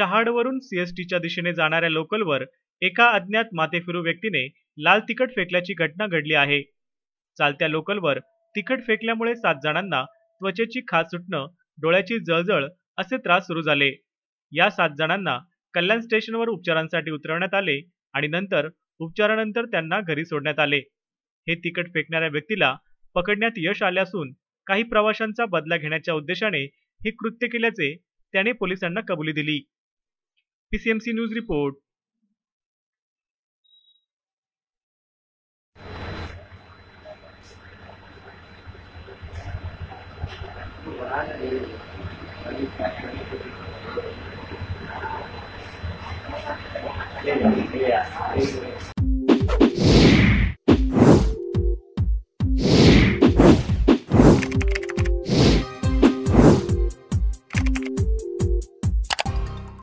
शहाडवरून सीएसटीच्या दिशेने जाणाऱ्या लोकलवर एका अज्ञात माथेफिरू व्यक्तीने लाल तिखट फेकल्याची घटना घडली आहे. चालत्या लोकलवर तिखट फेकल्यामुळे सात जणांना त्वचेची खाज सुटणं डोळ्याची जळजळ असे त्रास सुरू झाले. या सात जणांना कल्याण स्टेशनवर उपचारांसाठी उतरवण्यात आले आणि नंतर उपचारानंतर त्यांना घरी सोडण्यात आले. हे तिकट फेकणाऱ्या व्यक्तीला पकडण्यात यश आले असून काही प्रवाशांचा बदला घेण्याच्या उद्देशाने हे कृत्य केल्याचे त्याने पोलिसांना कबुली दिली. PCMC news report Yeah.